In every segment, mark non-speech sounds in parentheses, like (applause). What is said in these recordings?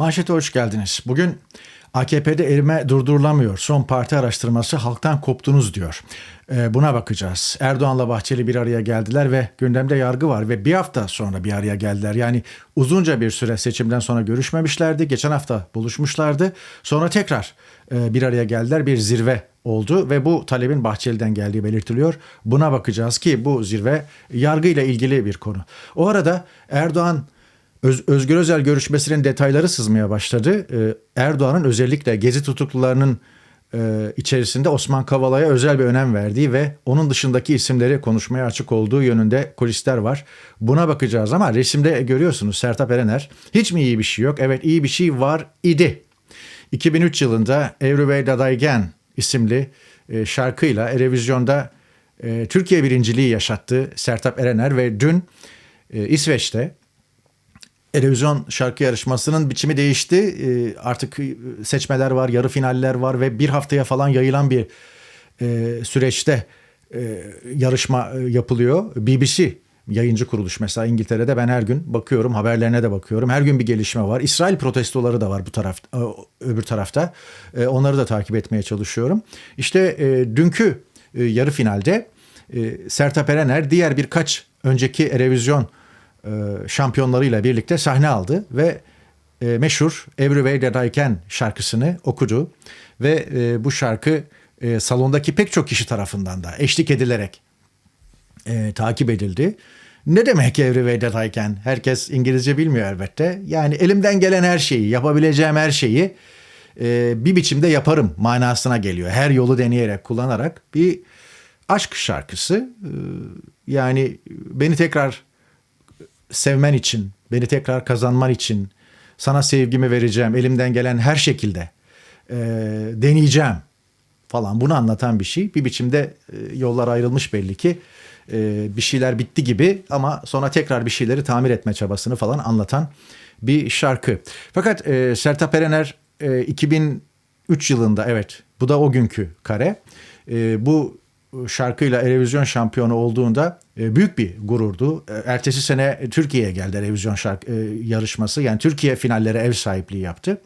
Manşete hoş geldiniz. Bugün AKP'de erime durdurulamıyor. Son parti araştırması halktan koptunuz diyor. Ee, buna bakacağız. Erdoğan'la Bahçeli bir araya geldiler ve gündemde yargı var ve bir hafta sonra bir araya geldiler. Yani uzunca bir süre seçimden sonra görüşmemişlerdi. Geçen hafta buluşmuşlardı. Sonra tekrar e, bir araya geldiler. Bir zirve oldu ve bu talebin Bahçeli'den geldiği belirtiliyor. Buna bakacağız ki bu zirve yargıyla ilgili bir konu. O arada Erdoğan Öz, Özgür Özel görüşmesinin detayları sızmaya başladı. Ee, Erdoğan'ın özellikle gezi tutuklularının e, içerisinde Osman Kavala'ya özel bir önem verdiği ve onun dışındaki isimleri konuşmaya açık olduğu yönünde kulisler var. Buna bakacağız ama resimde görüyorsunuz Sertab Erener. Hiç mi iyi bir şey yok? Evet iyi bir şey var idi. 2003 yılında Everywhere That I Can isimli e, şarkıyla Erevizyon'da e, Türkiye birinciliği yaşattı Sertab Erener ve dün e, İsveç'te Televizyon şarkı yarışmasının biçimi değişti. Ee, artık seçmeler var, yarı finaller var ve bir haftaya falan yayılan bir e, süreçte e, yarışma e, yapılıyor. BBC yayıncı kuruluş mesela İngiltere'de ben her gün bakıyorum haberlerine de bakıyorum. Her gün bir gelişme var. İsrail protestoları da var bu taraf öbür tarafta. Onları da takip etmeye çalışıyorum. İşte dünkü yarı finalde Sertab Erener diğer birkaç önceki Erevizyon e, şampiyonlarıyla birlikte sahne aldı ve e, meşhur Everywhere That I Can şarkısını okudu ve e, bu şarkı salondaki pek çok kişi tarafından da eşlik edilerek takip edildi. Ne demek Everywhere That I Can? Herkes İngilizce bilmiyor elbette. Yani elimden gelen her şeyi, yapabileceğim her şeyi bir biçimde yaparım manasına geliyor. Her yolu deneyerek, kullanarak bir aşk şarkısı. Yani beni tekrar sevmen için, beni tekrar kazanman için sana sevgimi vereceğim elimden gelen her şekilde e, deneyeceğim falan bunu anlatan bir şey. Bir biçimde e, yollar ayrılmış belli ki e, bir şeyler bitti gibi ama sonra tekrar bir şeyleri tamir etme çabasını falan anlatan bir şarkı. Fakat e, Sertab Erener e, 2003 yılında evet bu da o günkü kare. E, bu şarkıyla Erevizyon şampiyonu olduğunda e, büyük bir gururdu. E, ertesi sene Türkiye'ye geldi Erevizyon şarkı e, yarışması. Yani Türkiye finallere ev sahipliği yaptı.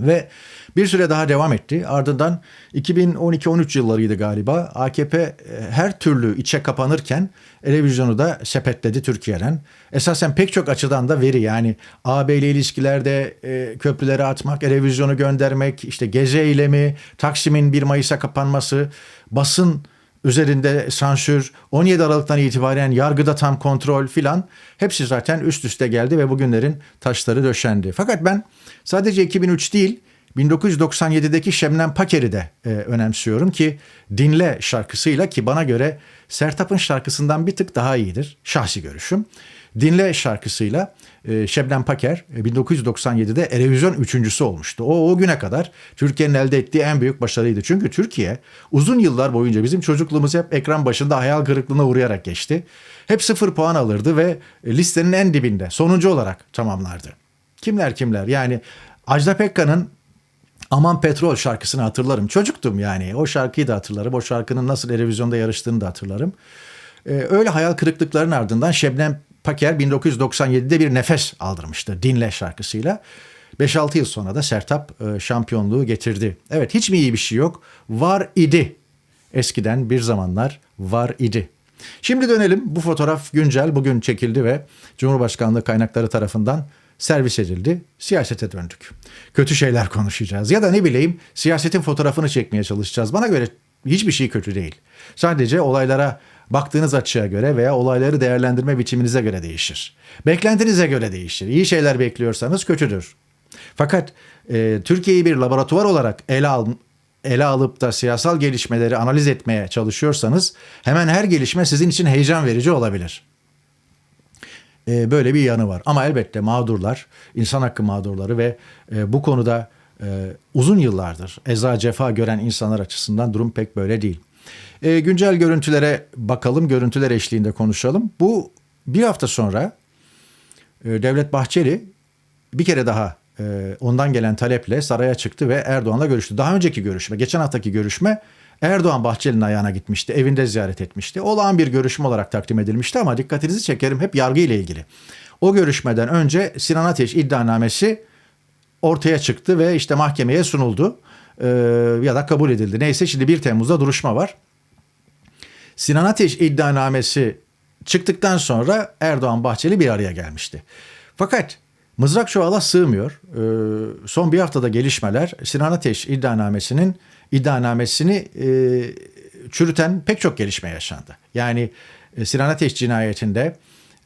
Ve bir süre daha devam etti. Ardından 2012-13 yıllarıydı galiba. AKP her türlü içe kapanırken televizyonu da sepetledi Türkiye'den. Esasen pek çok açıdan da veri yani AB ile ilişkilerde e, köprüleri atmak, televizyonu göndermek, işte gezi eylemi, Taksim'in 1 Mayıs'a kapanması, basın üzerinde sansür, 17 Aralık'tan itibaren yargıda tam kontrol filan hepsi zaten üst üste geldi ve bugünlerin taşları döşendi. Fakat ben sadece 2003 değil 1997'deki Şebnem Paker'i de e, önemsiyorum ki Dinle şarkısıyla ki bana göre Sertab'ın şarkısından bir tık daha iyidir. Şahsi görüşüm. Dinle şarkısıyla e, Şebnem Paker 1997'de e, Erevizyon üçüncüsü olmuştu. O o güne kadar Türkiye'nin elde ettiği en büyük başarıydı. Çünkü Türkiye uzun yıllar boyunca bizim çocukluğumuz hep ekran başında hayal kırıklığına uğrayarak geçti. Hep sıfır puan alırdı ve listenin en dibinde sonuncu olarak tamamlardı. Kimler kimler yani Ajda Pekkan'ın Aman Petrol şarkısını hatırlarım. Çocuktum yani. O şarkıyı da hatırlarım. O şarkının nasıl televizyonda yarıştığını da hatırlarım. Ee, öyle hayal kırıklıklarının ardından Şebnem Paker 1997'de bir nefes aldırmıştı Dinle şarkısıyla. 5-6 yıl sonra da Sertap e, şampiyonluğu getirdi. Evet hiç mi iyi bir şey yok? Var idi. Eskiden bir zamanlar var idi. Şimdi dönelim. Bu fotoğraf güncel bugün çekildi ve Cumhurbaşkanlığı kaynakları tarafından servis edildi. Siyasete döndük. Kötü şeyler konuşacağız ya da ne bileyim siyasetin fotoğrafını çekmeye çalışacağız. Bana göre hiçbir şey kötü değil. Sadece olaylara baktığınız açıya göre veya olayları değerlendirme biçiminize göre değişir. Beklentinize göre değişir. İyi şeyler bekliyorsanız kötüdür. Fakat e, Türkiye'yi bir laboratuvar olarak ele al, ele alıp da siyasal gelişmeleri analiz etmeye çalışıyorsanız hemen her gelişme sizin için heyecan verici olabilir. E, böyle bir yanı var. Ama elbette mağdurlar, insan hakkı mağdurları ve e, bu konuda e, uzun yıllardır eza cefa gören insanlar açısından durum pek böyle değil. E, güncel görüntülere bakalım, görüntüler eşliğinde konuşalım. Bu bir hafta sonra e, Devlet Bahçeli bir kere daha e, ondan gelen taleple saraya çıktı ve Erdoğan'la görüştü. Daha önceki görüşme, geçen haftaki görüşme Erdoğan Bahçeli'nin ayağına gitmişti, evinde ziyaret etmişti. Olağan bir görüşme olarak takdim edilmişti ama dikkatinizi çekerim hep yargı ile ilgili. O görüşmeden önce Sinan Ateş iddianamesi ortaya çıktı ve işte mahkemeye sunuldu e, ya da kabul edildi. Neyse şimdi 1 Temmuz'da duruşma var. Sinan Ateş iddianamesi çıktıktan sonra Erdoğan Bahçeli bir araya gelmişti. Fakat mızrak çuvala sığmıyor. Ee, son bir haftada gelişmeler Sinan Ateş iddianamesinin iddianamesini e, çürüten pek çok gelişme yaşandı. Yani e, Sinan Ateş cinayetinde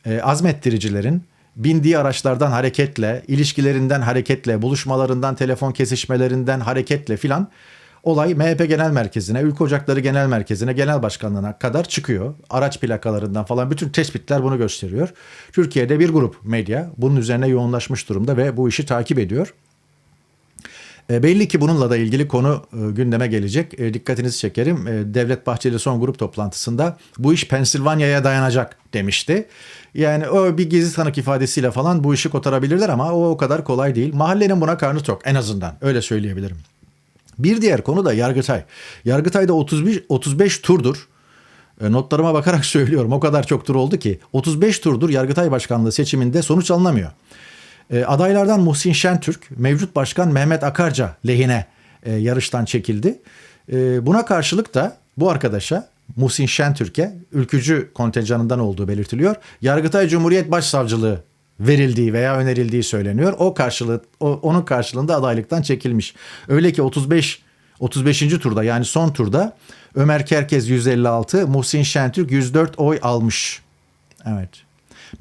e, azmettiricilerin bindiği araçlardan hareketle, ilişkilerinden hareketle, buluşmalarından, telefon kesişmelerinden hareketle filan olay MHP Genel Merkezi'ne, Ülke Ocakları Genel Merkezi'ne, Genel Başkanlığı'na kadar çıkıyor. Araç plakalarından falan bütün tespitler bunu gösteriyor. Türkiye'de bir grup medya bunun üzerine yoğunlaşmış durumda ve bu işi takip ediyor. E, belli ki bununla da ilgili konu e, gündeme gelecek. E, dikkatinizi çekerim. E, Devlet Bahçeli son grup toplantısında bu iş Pensilvanya'ya dayanacak demişti. Yani o bir gizli tanık ifadesiyle falan bu işi kotarabilirler ama o o kadar kolay değil. Mahallenin buna karnı tok en azından öyle söyleyebilirim. Bir diğer konu da Yargıtay. Yargıtay'da 35, 35 turdur. E, notlarıma bakarak (laughs) söylüyorum. O kadar çok tur oldu ki 35 turdur Yargıtay Başkanlığı seçiminde sonuç alınamıyor. E, adaylardan Muhsin Şentürk, mevcut başkan Mehmet Akarca lehine e, yarıştan çekildi. Buna karşılık da bu arkadaşa Muhsin Şentürk'e ülkücü kontenjanından olduğu belirtiliyor. Yargıtay Cumhuriyet Başsavcılığı verildiği veya önerildiği söyleniyor. O karşılığı o, onun karşılığında adaylıktan çekilmiş. Öyle ki 35 35. turda yani son turda Ömer Kerkez 156, Muhsin Şentürk 104 oy almış. Evet.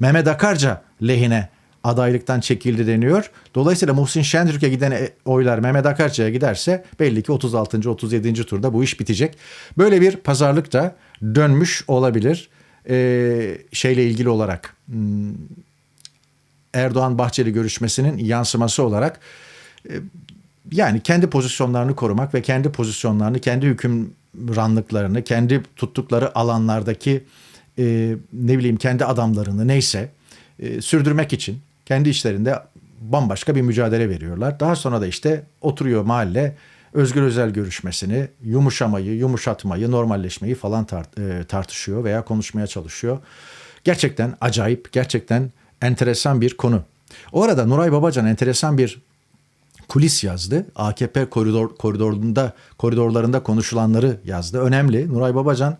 Mehmet Akarca lehine adaylıktan çekildi deniyor. Dolayısıyla Muhsin Şentürk'e giden e, oylar Mehmet Akarca'ya giderse belli ki 36. 37. turda bu iş bitecek. Böyle bir pazarlık da dönmüş olabilir. Ee, şeyle ilgili olarak hmm, Erdoğan Bahçeli görüşmesinin yansıması olarak e, yani kendi pozisyonlarını korumak ve kendi pozisyonlarını, kendi hükümranlıklarını, kendi tuttukları alanlardaki e, ne bileyim kendi adamlarını neyse e, sürdürmek için kendi işlerinde bambaşka bir mücadele veriyorlar. Daha sonra da işte oturuyor mahalle Özgür Özel görüşmesini, yumuşamayı, yumuşatmayı, normalleşmeyi falan tart, tartışıyor veya konuşmaya çalışıyor. Gerçekten acayip, gerçekten enteresan bir konu. O arada Nuray Babacan enteresan bir kulis yazdı. AKP koridor, koridorunda koridorlarında konuşulanları yazdı. Önemli. Nuray Babacan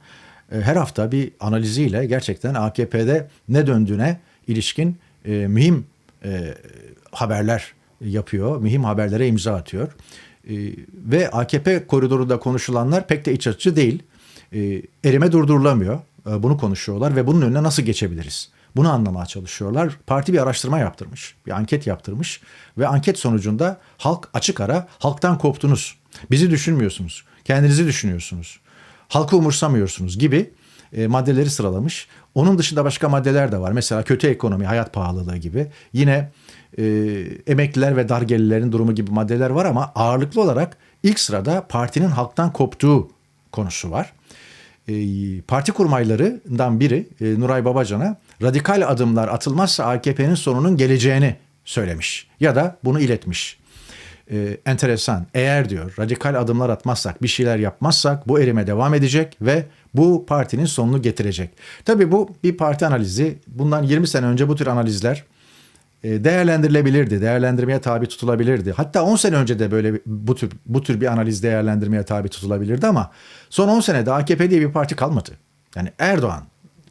e, her hafta bir analiziyle gerçekten AKP'de ne döndüğüne ilişkin e, mühim e, haberler yapıyor. Mühim haberlere imza atıyor. E, ve AKP koridorunda konuşulanlar pek de iç açıcı değil. E, erime durdurulamıyor. E, bunu konuşuyorlar ve bunun önüne nasıl geçebiliriz? Bunu anlamaya çalışıyorlar. Parti bir araştırma yaptırmış, bir anket yaptırmış ve anket sonucunda halk açık ara halktan koptunuz. Bizi düşünmüyorsunuz, kendinizi düşünüyorsunuz. Halkı umursamıyorsunuz gibi e, maddeleri sıralamış. Onun dışında başka maddeler de var. Mesela kötü ekonomi, hayat pahalılığı gibi. Yine e, emekliler ve dar gelirlerin durumu gibi maddeler var ama ağırlıklı olarak ilk sırada partinin halktan koptuğu konusu var. E, parti kurmaylarından biri e, Nuray Babacan'a radikal adımlar atılmazsa AKP'nin sonunun geleceğini söylemiş ya da bunu iletmiş. Ee, enteresan. Eğer diyor radikal adımlar atmazsak, bir şeyler yapmazsak bu erime devam edecek ve bu partinin sonunu getirecek. Tabii bu bir parti analizi. Bundan 20 sene önce bu tür analizler değerlendirilebilirdi, değerlendirmeye tabi tutulabilirdi. Hatta 10 sene önce de böyle bu tür bu tür bir analiz değerlendirmeye tabi tutulabilirdi ama son 10 senede AKP diye bir parti kalmadı. Yani Erdoğan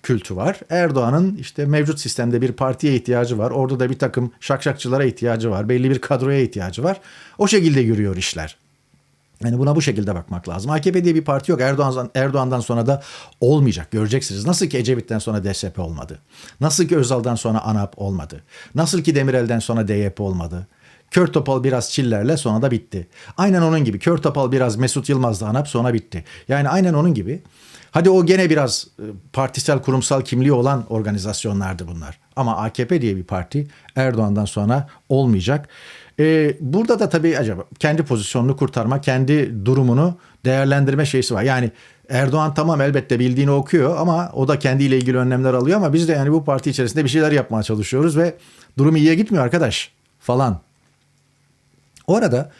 kültü var. Erdoğan'ın işte mevcut sistemde bir partiye ihtiyacı var. Orada da bir takım şakşakçılara ihtiyacı var. Belli bir kadroya ihtiyacı var. O şekilde yürüyor işler. Yani buna bu şekilde bakmak lazım. AKP diye bir parti yok. Erdoğan, Erdoğan'dan sonra da olmayacak. Göreceksiniz. Nasıl ki Ecevit'ten sonra DSP olmadı. Nasıl ki Özal'dan sonra ANAP olmadı. Nasıl ki Demirel'den sonra DYP olmadı. Kör Topal biraz Çiller'le sonra da bitti. Aynen onun gibi. Kör Topal biraz Mesut Yılmaz'la ANAP sonra bitti. Yani aynen onun gibi. Hadi o gene biraz e, partisel kurumsal kimliği olan organizasyonlardı bunlar. Ama AKP diye bir parti Erdoğan'dan sonra olmayacak. Ee, burada da tabii acaba kendi pozisyonunu kurtarma, kendi durumunu değerlendirme şeysi var. Yani Erdoğan tamam elbette bildiğini okuyor ama o da kendiyle ilgili önlemler alıyor ama biz de yani bu parti içerisinde bir şeyler yapmaya çalışıyoruz ve durum iyiye gitmiyor arkadaş falan. Orada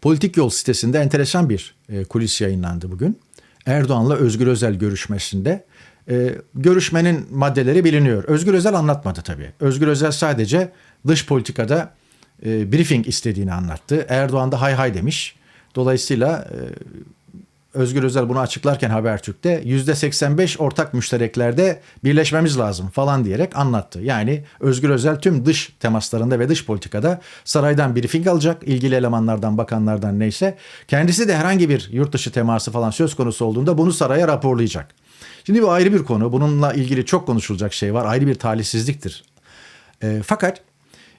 Politik Yol sitesinde enteresan bir e, kulis yayınlandı bugün. Erdoğan'la Özgür Özel görüşmesinde e, görüşmenin maddeleri biliniyor. Özgür Özel anlatmadı tabii. Özgür Özel sadece dış politikada e, briefing istediğini anlattı. Erdoğan da hay hay demiş. Dolayısıyla e, Özgür Özel bunu açıklarken Habertürk'te %85 ortak müştereklerde birleşmemiz lazım falan diyerek anlattı. Yani Özgür Özel tüm dış temaslarında ve dış politikada saraydan briefing alacak. ilgili elemanlardan, bakanlardan neyse. Kendisi de herhangi bir yurt dışı teması falan söz konusu olduğunda bunu saraya raporlayacak. Şimdi bu ayrı bir konu. Bununla ilgili çok konuşulacak şey var. Ayrı bir talihsizliktir. E, fakat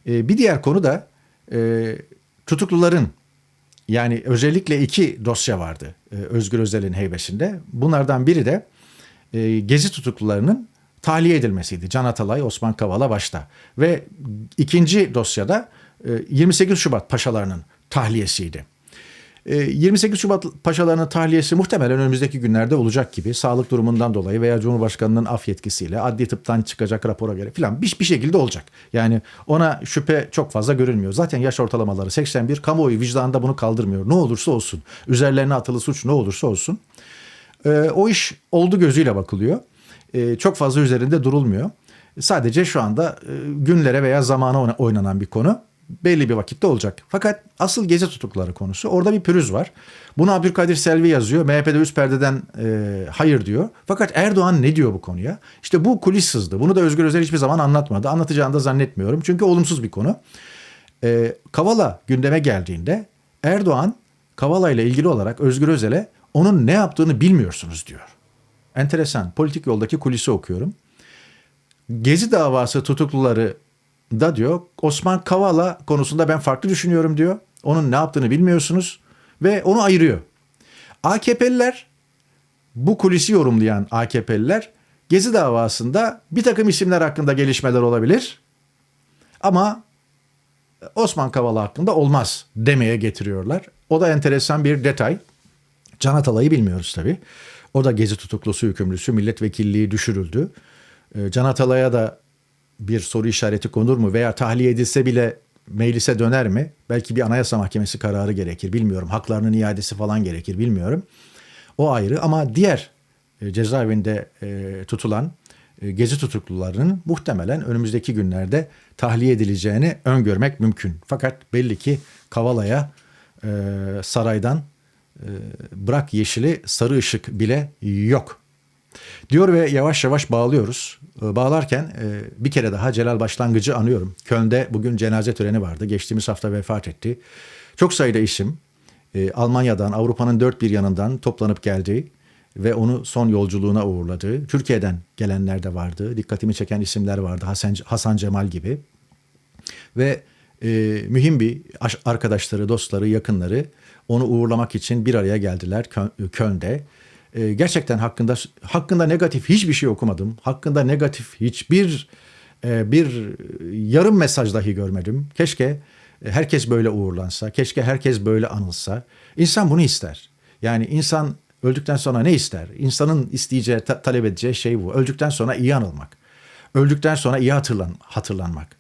e, bir diğer konu da e, tutukluların yani özellikle iki dosya vardı e, Özgür Özel'in heybesinde. Bunlardan biri de e, gezi tutuklularının tahliye edilmesiydi. Can Atalay, Osman Kavala başta. Ve ikinci dosyada e, 28 Şubat paşalarının tahliyesiydi. 28 ee, Şubat paşalarının tahliyesi muhtemelen önümüzdeki günlerde olacak gibi sağlık durumundan dolayı veya Cumhurbaşkanı'nın af yetkisiyle adli tıptan çıkacak rapora göre filan bir, bir şekilde olacak. Yani ona şüphe çok fazla görülmüyor. Zaten yaş ortalamaları 81 kamuoyu vicdanında bunu kaldırmıyor. Ne olursa olsun üzerlerine atılı suç ne olursa olsun. Ee, o iş oldu gözüyle bakılıyor. Ee, çok fazla üzerinde durulmuyor. Sadece şu anda e, günlere veya zamana oynanan bir konu belli bir vakitte olacak. Fakat asıl gezi tutukları konusu orada bir pürüz var. Bunu Abdülkadir Selvi yazıyor. MHP'de üst perdeden e, hayır diyor. Fakat Erdoğan ne diyor bu konuya? İşte bu kulis sızdı. Bunu da Özgür Özel hiçbir zaman anlatmadı. Anlatacağını da zannetmiyorum. Çünkü olumsuz bir konu. E, Kavala gündeme geldiğinde Erdoğan Kavala ile ilgili olarak Özgür Özel'e onun ne yaptığını bilmiyorsunuz diyor. Enteresan. Politik yoldaki kulisi okuyorum. Gezi davası tutukluları da diyor Osman Kavala konusunda ben farklı düşünüyorum diyor. Onun ne yaptığını bilmiyorsunuz ve onu ayırıyor. AKP'liler bu kulisi yorumlayan AKP'liler Gezi davasında bir takım isimler hakkında gelişmeler olabilir ama Osman Kavala hakkında olmaz demeye getiriyorlar. O da enteresan bir detay. Can Atalay'ı bilmiyoruz tabii. O da gezi tutuklusu hükümlüsü milletvekilliği düşürüldü. Ee, Can Atalay'a da bir soru işareti konur mu veya tahliye edilse bile meclise döner mi? Belki bir anayasa mahkemesi kararı gerekir bilmiyorum. Haklarının iadesi falan gerekir bilmiyorum. O ayrı ama diğer e, cezaevinde e, tutulan e, gezi tutuklularının muhtemelen önümüzdeki günlerde tahliye edileceğini öngörmek mümkün. Fakat belli ki Kavala'ya saraydan bırak yeşili sarı ışık bile yok. Diyor ve yavaş yavaş bağlıyoruz. Ee, bağlarken e, bir kere daha Celal Başlangıcı anıyorum. Köln'de bugün cenaze töreni vardı. Geçtiğimiz hafta vefat etti. Çok sayıda isim e, Almanya'dan, Avrupa'nın dört bir yanından toplanıp geldi ve onu son yolculuğuna uğurladı. Türkiye'den gelenler de vardı. Dikkatimi çeken isimler vardı. Hasan, Hasan Cemal gibi. Ve e, mühim bir arkadaşları, dostları, yakınları onu uğurlamak için bir araya geldiler Köln'de. E, gerçekten hakkında hakkında negatif hiçbir şey okumadım. Hakkında negatif hiçbir e, bir yarım mesaj dahi görmedim. Keşke e, herkes böyle uğurlansa, keşke herkes böyle anılsa. İnsan bunu ister. Yani insan öldükten sonra ne ister? İnsanın isteyeceği, ta- talep edeceği şey bu. Öldükten sonra iyi anılmak. Öldükten sonra iyi hatırlan hatırlanmak.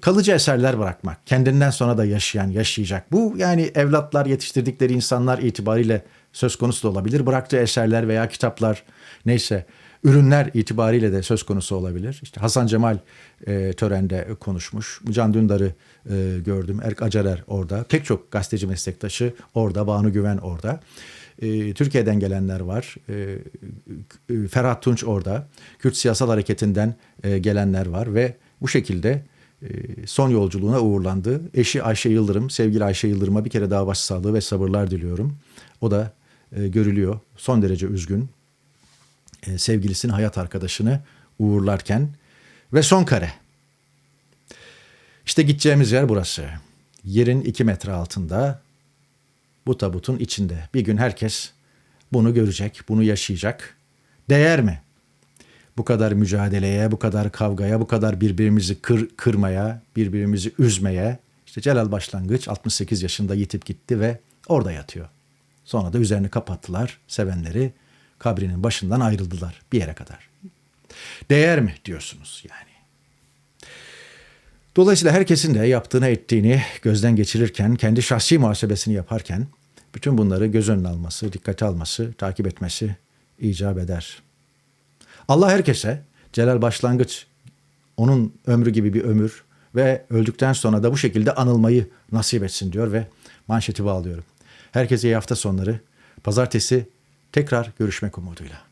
Kalıcı eserler bırakmak. Kendinden sonra da yaşayan, yaşayacak. Bu yani evlatlar yetiştirdikleri insanlar itibariyle söz konusu da olabilir. Bıraktığı eserler veya kitaplar neyse ürünler itibariyle de söz konusu olabilir. İşte Hasan Cemal e, törende konuşmuş. Can Dündar'ı e, gördüm. Erk Acarer orada. Pek çok gazeteci meslektaşı orada. Banu Güven orada. E, Türkiye'den gelenler var. E, e, Ferhat Tunç orada. Kürt Siyasal Hareketi'nden e, gelenler var ve bu şekilde e, son yolculuğuna uğurlandı. Eşi Ayşe Yıldırım, sevgili Ayşe Yıldırım'a bir kere daha başsağlığı ve sabırlar diliyorum. O da e, görülüyor. Son derece üzgün. E, sevgilisini, hayat arkadaşını uğurlarken ve son kare. İşte gideceğimiz yer burası. Yerin iki metre altında bu tabutun içinde. Bir gün herkes bunu görecek, bunu yaşayacak. Değer mi? Bu kadar mücadeleye, bu kadar kavgaya, bu kadar birbirimizi kır, kırmaya, birbirimizi üzmeye. İşte Celal Başlangıç 68 yaşında yitip gitti ve orada yatıyor. Sonra da üzerini kapattılar. Sevenleri kabrinin başından ayrıldılar bir yere kadar. Değer mi diyorsunuz yani? Dolayısıyla herkesin de yaptığını ettiğini gözden geçirirken, kendi şahsi muhasebesini yaparken bütün bunları göz önüne alması, dikkate alması, takip etmesi icap eder. Allah herkese Celal Başlangıç onun ömrü gibi bir ömür, ve öldükten sonra da bu şekilde anılmayı nasip etsin diyor ve manşeti bağlıyorum. Herkese iyi hafta sonları. Pazartesi tekrar görüşmek umuduyla.